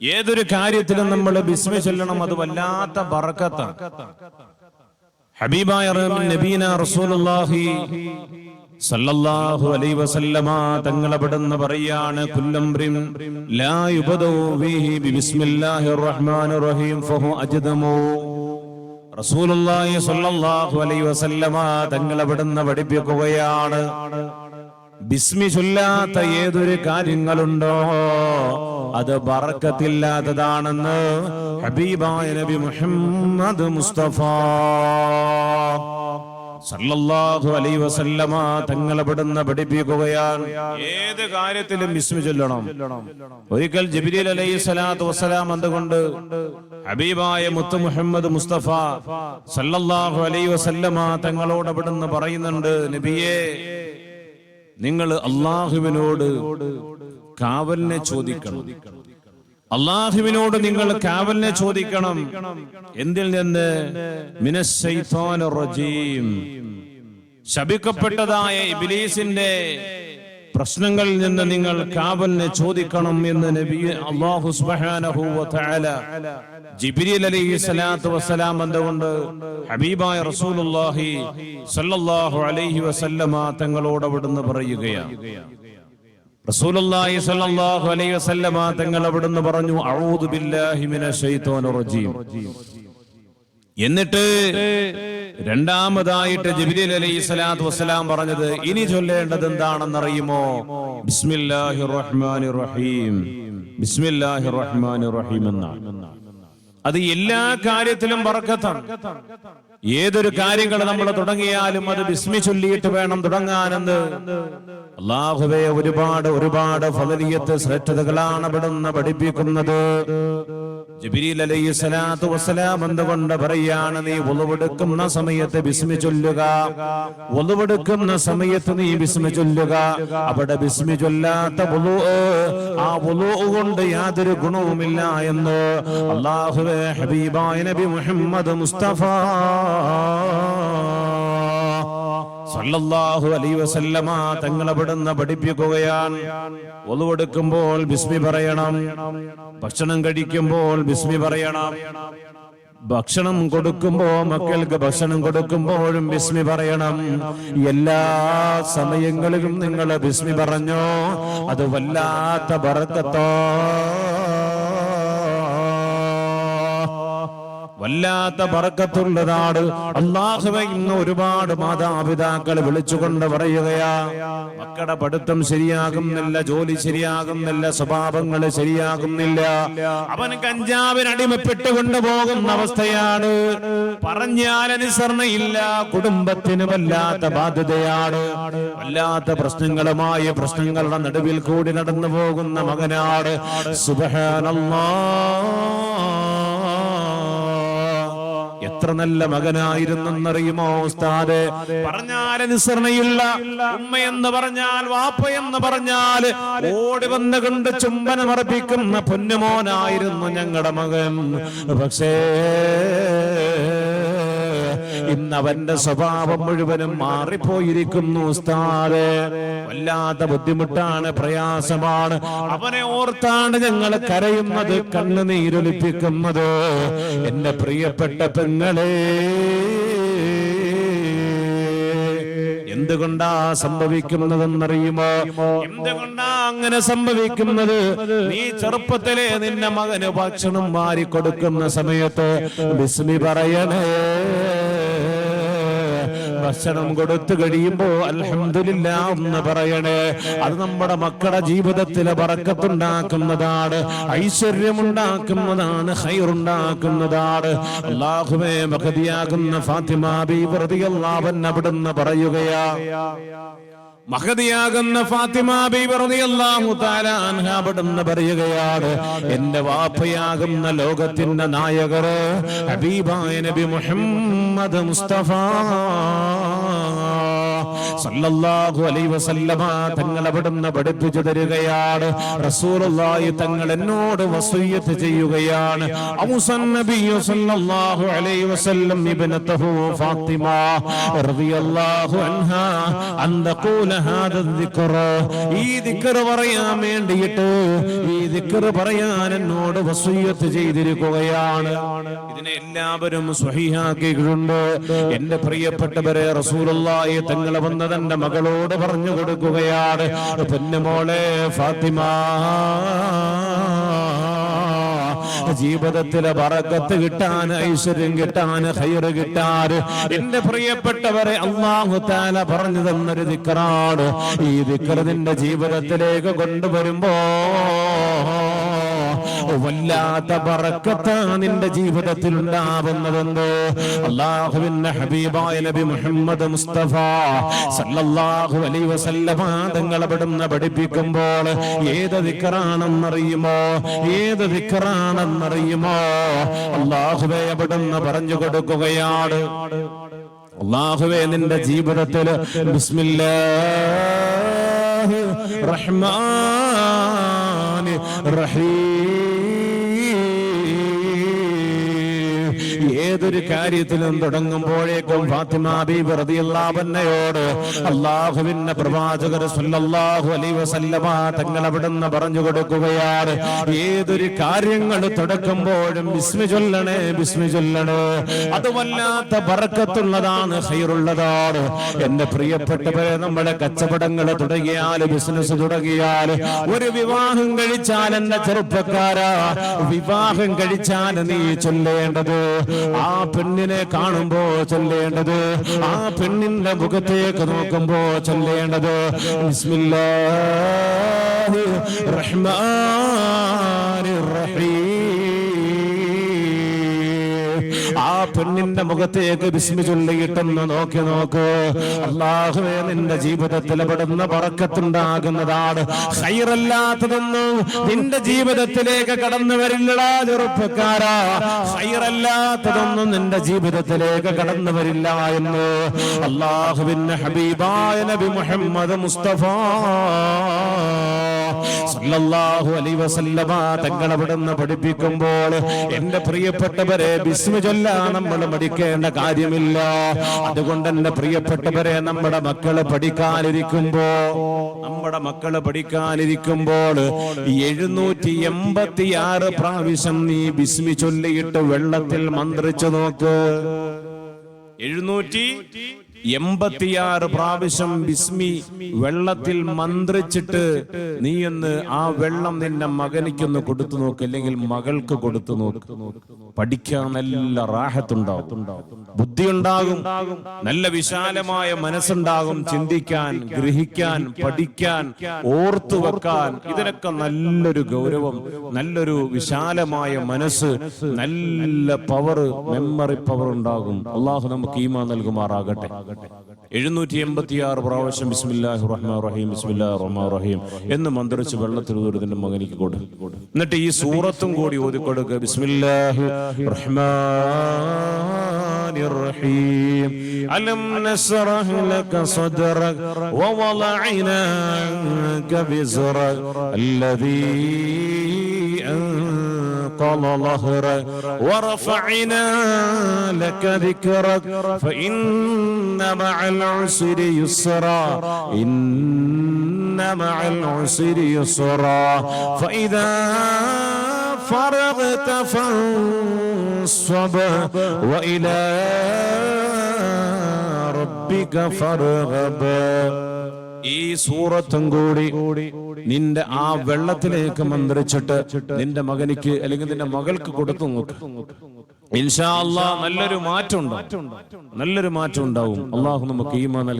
ഏതൊരു കാര്യത്തിലും നമ്മൾ ബിസ്മി ചൊല്ലണം അത് വല്ലാത്ത ബർക്കത്താണ്. ഹബീബായ നബീന റസൂലുള്ളാഹി സല്ലല്ലാഹു അലൈഹി വസല്ലമ തങ്ങൾ അവിടുന്ന് പറയാണ് കുല്ലംറിൻ ലാ യുബദൂ ഫീഹി ബിസ്മില്ലാഹിർ റഹ്മാനിർ റഹീം ഫഹു അജ്ദമു. റസൂലുള്ളാഹി സല്ലല്ലാഹു അലൈഹി വസല്ലമ തങ്ങൾ അവിടുന്ന് പഠിപ്പിക്കുകയാണ് ബിസ്മി ചൊല്ലാത്ത ഏതൊരു കാര്യങ്ങളുണ്ടോ? അത് ബറക്കത്തില്ലാത്തതാണെന്ന് ഹബീബായ നബി മുഹമ്മദ് മുസ്തഫ സല്ലല്ലാഹു അലൈഹി വസല്ലമ തങ്ങൾ അവിടുന്ന് പഠിപ്പിക്കുകയാണ്. ഏത് കാര്യത്തിലും ബിസ്മി ചൊല്ലണം. ഒരിക്കൽ ജിബ്രീൽ അലൈഹി സ്വലാത്തു വസ്സലാം അതുകൊണ്ട് ഹബീബായ മുത്തു മുഹമ്മദ് മുസ്തഫ സല്ലല്ലാഹു അലൈഹി വസല്ലമ തങ്ങളോട് അവിടുന്ന് പറയുന്നുണ്ട് നബിയേ നിങ്ങൾ അള്ളാഹുവിനോട് കാവലിനെ ചോദിക്കണം. അള്ളാഹുവിനോട് നിങ്ങൾ കാവലിനെ ചോദിക്കണം. എന്തിൽ നിന്ന്? മിനസ് റജീം. ശപിക്കപ്പെട്ടതായ ഇബ്ലീസിന്റെ പ്രശ്നങ്ങളിൽ നിന്ന് നിങ്ങൾ കാവലിനെ ചോദിക്കണം എന്ന് നബി അള്ളാഹു ജിബ്രീൽ അലൈഹി സ്വലാത്തു വസ്സലാം എന്തുകൊണ്ട് ഹബീബായ റസൂലുള്ളാഹി സല്ലല്ലാഹു അലൈഹി വസല്ലമ തങ്ങളോട് അവിടുന്ന് പറയുകയാണ് റസൂലുള്ളാഹി അലൈഹി തങ്ങൾ പറഞ്ഞു ബില്ലാഹി റജീം. എന്നിട്ട് രണ്ടാമതായിട്ട് ജിബ്രീൽ അലൈഹി സ്വലാത്തു വസ്സലാം പറഞ്ഞത് ഇനി ചൊല്ലേണ്ടത് എന്താണെന്നറിയുമോ ബിസ്മില്ലാഹിർ റഹ്മാനിർ റഹീം ബിസ്മില്ലാഹിർ റഹ്മാനിർ റഹീം എന്നാണ് അത് എല്ലാ കാര്യത്തിലും ബറക്കത്താണ്. ഏതൊരു കാര്യങ്ങൾ നമ്മൾ തുടങ്ങിയാലും അത് ബിസ്മി ചൊല്ലിയിട്ട് വേണം തുടങ്ങാനെന്ന്. അള്ളാഹുവെ ഒരുപാട് ഒരുപാട് ഫലലിയത്ത് ശ്രേഷ്ഠതകളാണ് പെടുന്ന പഠിപ്പിക്കുന്നത്. ജിബിരിൽ അലൈഹി സ്വലാത്തു വസ്സലാം എന്തുകൊണ്ട് പറയാണ് നീ ഒളിവെടുക്കുന്ന സമയത്ത് ബിസ്മി ചൊല്ലുക. ഒളിവെടുക്കുന്ന സമയത്ത് നീ ബിസ്മി ചൊല്ലുക. അവിടെ ബിസ്മി ചൊല്ലാത്ത വുളു ആ വുളു കൊണ്ട് യാതൊരു ഗുണവുമില്ല എന്ന്. അള്ളാഹുവെ ഹബീബായ നബി മുഹമ്മദ് മുസ്തഫ സല്ലല്ലാഹു അലൈഹി വസല്ലമ തങ്ങളെ അവിടുന്ന് പഠിപ്പിക്കുകയാണ് ഒളിവെടുക്കുമ്പോൾ ബിസ്മി പറയണം. ഭക്ഷണം കഴിക്കുമ്പോൾ ബിസ്മി പറയണം. ഭക്ഷണം കൊടുക്കുമ്പോ മക്കൾക്ക് ഭക്ഷണം കൊടുക്കുമ്പോഴും ബിസ്മി പറയണം. എല്ലാ സമയങ്ങളിലും നിങ്ങൾ ബിസ്മി പറഞ്ഞോ? അത് വല്ലാത്ത ബറക്കത്തോ. വല്ലാത്ത പറക്കത്തുള്ളതാണ് അള്ളാഹുവെ ഇന്ന് ഒരുപാട് മാതാപിതാക്കൾ വിളിച്ചുകൊണ്ട് പറയുകയാ മക്കളുടെ പഠിത്തം ശരിയാകുന്നില്ല ജോലി ശരിയാകുന്നില്ല സ്വഭാവങ്ങൾ ശരിയാകുന്നില്ല. അവൻ കഞ്ചാവിന് അടിമപ്പെട്ട് കൊണ്ടുപോകുന്ന അവസ്ഥയാണ്. പറഞ്ഞാൽ അനുസരണയില്ല കുടുംബത്തിന് വല്ലാത്ത ബാധ്യതയാണ്. വല്ലാത്ത പ്രശ്നങ്ങളുമായ പ്രശ്നങ്ങളുടെ നടുവിൽ കൂടി നടന്നു പോകുന്ന മകനാണ്. സുബഹാനല്ലാ. എത്ര നല്ല മകനായിരുന്നെന്നറിയുമോ ഉസ്താദ്? പറഞ്ഞാൽ അനുസരണയുള്ള ഉമ്മ എന്ന് പറഞ്ഞാൽ വാപ്പ എന്ന് പറഞ്ഞാൽ ഓടി വന്ന് കൊണ്ട് ചുംബനമർപ്പിക്കുന്ന പൊന്നുമോനായിരുന്നു ഞങ്ങളുടെ മകൻ. പക്ഷേ ഇന്ന് അവന്റെ സ്വഭാവം മുഴുവനും മാറിപ്പോയിരിക്കുന്നു വല്ലാത്ത ബുദ്ധിമുട്ടാണ് പ്രയാസമാണ്. അവനെ ഓർത്താണ് ഞങ്ങൾ കരയുന്നത് കണ്ണുനീരൊലിപ്പിക്കുന്നത് എന്റെ പ്രിയപ്പെട്ട പെങ്ങളെ എന്തുകൊണ്ടാ സംഭവിക്കുന്നതെന്നറിയുമോ? എന്തുകൊണ്ടാ അങ്ങനെ സംഭവിക്കുന്നത്? നീ ചെറുപ്പത്തിലെ നിന്റെ മകന് ഭക്ഷണം വാരി കൊടുക്കുന്ന സമയത്ത് ബിസ്മി പറയണേ. ഭക്ഷണം കൊടുത്തു കഴിയുമ്പോ അലഹമില്ല എന്ന് പറയണേ. അത് നമ്മുടെ മക്കളുടെ ജീവിതത്തിലെ പറക്കത്തുണ്ടാക്കുന്നതാണ് ഐശ്വര്യമുണ്ടാക്കുന്നതാണ് ഹൈറുണ്ടാക്കുന്നതാണ് അള്ളാഹുവേ മഹതിയാകുന്ന ഫാത്തിമാബി പ്രതി അൻഹ അവിടുന്ന് പറയുകയാ മഹതിയാകുന്ന ഫാത്തിമ ബീബി റളിയല്ലാഹു തആല അൻഹ പറയുകയാണ് എന്റെ വാപ്പയാകുന്ന ലോകത്തിന്റെ നായകർ ഹബീബായ നബി മുഹമ്മദ് മുസ്തഫ. സല്ലല്ലാഹു അലൈഹി വസല്ലമ തങ്ങൾ അവിടുന്ന് പഠിപ്പിച്ചു തരികയാണ്. റസൂലുള്ളാഹി തങ്ങൾ എന്നോട് വസീയത്ത് ചെയ്യുകയാണ്. ഔസൻ നബിയു സല്ലല്ലാഹു അലൈഹി വസല്ലം ഇബ്നതഹു ഫാത്തിമ റളിയല്ലാഹു അൻഹാ അൻ തഖൂല ഹാദ ദിക്ർ ഈ ദിക്ർ പറയാൻ വേണ്ടിയിട്ട് ഈ ദിക്ർ പറയാൻ എന്നോട് വസീയത്ത് ചെയ്തിരിക്കുകയാണ്. ഇതിനെ എല്ലാവരും സ്വഹീഹാക്കിയിട്ടുണ്ട്. എന്റെ പ്രിയപ്പെട്ടവരെ റസൂലുള്ളാഹി തങ്ങൾ വന്ന് തന്റെ മകളോട് പറഞ്ഞു കൊടുക്കുകയാണ്. പൊന്നുമോളെ ഫാത്തിമ ജീവിതത്തിലെ വറക്കത്ത് കിട്ടാൻ ഐശ്വര്യം കിട്ടാൻ ഹൈറ് കിട്ടാൻ. എന്റെ പ്രിയപ്പെട്ടവരെ അള്ളാഹു താല പറഞ്ഞു തന്നൊരു ദിക്കറാണ്. ഈ ദിക്കർ നിന്റെ ജീവിതത്തിലേക്ക് കൊണ്ടുവരുമ്പോ വല്ലാത്ത ബറക്കത്ത് നിന്റെ ജീവിതത്തിൽ ഉണ്ടാവുന്നതെന്ന് അള്ളാഹുവിന്റെ ഹബീബായ നബി മുഹമ്മദ് മുസ്തഫ സല്ലല്ലാഹു അലൈഹി വസല്ലമ തങ്ങൾ അവിടുന്ന് പഠിപ്പിക്കുമ്പോൾ ഏത് ദിക്കറാണെന്നറിയുമോ ഏത് ദിക്കറാണെന്നറിയുമോ അള്ളാഹുവെ അവിടുന്ന് പറഞ്ഞു കൊടുക്കുകയാണ്. അള്ളാഹുവെ നിന്റെ ജീവിതത്തിൽ ബിസ്മില്ലാഹി റഹ്മാനി റഹീം. ഏതൊരു കാര്യത്തിലും തുടങ്ങുമ്പോഴേക്കും ഫാത്തിമ ബീബി റളിയല്ലാഹുവിനോട് അള്ളാഹുവിന്റെ പ്രവാചകർ സല്ലല്ലാഹു അലൈഹി വസല്ലമ തങ്ങൾ അവിടുന്ന് പറഞ്ഞു കൊടുക്കുകയാണ്. ഏതൊരു കാര്യങ്ങൾ തുടക്കുമ്പോഴും ബിസ്മി ചൊല്ലണേ ബിസ്മി ചൊല്ലണേ. അത് വല്ലാത്ത ബറക്കത്തുള്ളതാണ് ഹൈറുള്ളതാണ് എന്റെ പ്രിയപ്പെട്ടവരെ നമ്മുടെ കച്ചവടങ്ങൾ തുടങ്ങിയാൽ ബിസിനസ് തുടങ്ങിയാൽ ഒരു വിവാഹം കഴിച്ചാൽ എന്റെ ചെറുപ്പക്കാരാ വിവാഹം കഴിച്ചാൽ നീ ചൊല്ലേണ്ടത്? ആ പെണ്ണിനെ കാണുമ്പോ ചൊല്ലേണ്ടത് ആ പെണ്ണിന്റെ മുഖത്തേക്ക് നോക്കുമ്പോ ചൊല്ലേണ്ടത് ബിസ്മില്ലാഹി റഹ്മാനി റഹീം. പെണ്ണിന്റെ മുഖത്തേക്ക് ബിസ്മി ചൊല്ലിയിട്ടെന്ന് നോക്കി നോക്ക്. അള്ളാഹുവേ നിന്റെ ജീവിതത്തിൽ പെടുന്ന പറക്കത്തുണ്ടാകുന്നതാണ്. ഹൈറല്ലാത്തതൊന്നും നിന്റെ ജീവിതത്തിലേക്ക് കടന്നു വരില്ലടാ ചെറുപ്പക്കാരാ. ഹൈറല്ലാത്തതൊന്നും നിന്റെ ജീവിതത്തിലേക്ക് കടന്നു വരില്ല എന്ന് അള്ളാഹുവിന്റെ ഹബീബായ നബി മുഹമ്മദ് മുസ്തഫ സല്ലല്ലാഹു അലൈഹി വസല്ലമ തങ്ങൾ അവിടുന്ന് പഠിപ്പിക്കുമ്പോൾ എന്റെ പ്രിയപ്പെട്ടവരെ ബിസ്മി ചൊല്ലാൻ നമ്മൾ മടിക്കേണ്ട കാര്യമില്ല. അതുകൊണ്ട് എന്റെ പ്രിയപ്പെട്ടവരെ നമ്മുടെ മക്കൾ പഠിക്കാനിരിക്കുമ്പോ നമ്മുടെ മക്കൾ പഠിക്കാനിരിക്കുമ്പോൾ എഴുന്നൂറ്റി എൺപത്തി ആറ് പ്രാവശ്യം നീ ബിസ്മി ചൊല്ലിയിട്ട് വെള്ളത്തിൽ മന്ത്രിച്ചു നോക്ക്. എഴുന്നൂറ്റി എൺപത്തിയാറ് പ്രാവശ്യം ബിസ്മി വെള്ളത്തിൽ മന്ത്രിച്ചിട്ട് നീ എന്ന് ആ വെള്ളം നിന്റെ മകനിക്കൊന്ന് കൊടുത്തു നോക്ക് അല്ലെങ്കിൽ മകൾക്ക് കൊടുത്തു നോക്ക്. പഠിക്കാൻ നല്ല റാഹത്തുണ്ടാവും. ബുദ്ധി ഉണ്ടാകും നല്ല വിശാലമായ മനസ്സുണ്ടാകും. ചിന്തിക്കാൻ ഗ്രഹിക്കാൻ പഠിക്കാൻ ഓർത്തു വെക്കാൻ. ഇതിനൊക്കെ നല്ലൊരു ഗൗരവം നല്ലൊരു വിശാലമായ മനസ്സ് നല്ല പവർ മെമ്മറി പവർ ഉണ്ടാകും. അള്ളാഹു നമുക്ക് ഈമാ നൽകുമാറാകട്ടെ. എഴുന്നൂറ്റി എൺപത്തി ആറ് പ്രാവശ്യം ബിസ്മില്ലാഹി റഹ്മാൻ റഹീം ബിസ്മില്ലാഹി റഹ്മാൻ റഹീം എന്ന് മന്ത്രിച്ച് വെള്ളത്തിൽ ഊരുതിന്റെ മകനിക്ക് കൊടു. എന്നിട്ട് ഈ സൂറത്തും കൂടി ഓതിക്കൊടുക്കുക ബിസ്മില്ലാഹി റഹ്മാൻ الرحمن الرحيم. ألم نشرح لك صدرك ووضعنا عنك بزرك. الذي أنقل ظهرك ورفعنا لك ذكرك. فإن مع العسر يسرا. إن مع العسر يسرا. فإذا فرغت فانصب وإلى ربك فارغب ഈ സൂറത്തും കൂടി നിന്റെ ആ വെള്ളത്തിലേക്ക് മന്ത്രിച്ചിട്ട് നിന്റെ മകനിക്ക് അല്ലെങ്കിൽ നിന്റെ മകൾക്ക് കൊടുത്തു നോക്ക് ഇൻഷാ അല്ലാ നല്ലൊരു മാറ്റം ഉണ്ടാവും നല്ലൊരു മാറ്റം ഉണ്ടാവും അള്ളാഹു നമുക്ക് ഈമാ നൽകി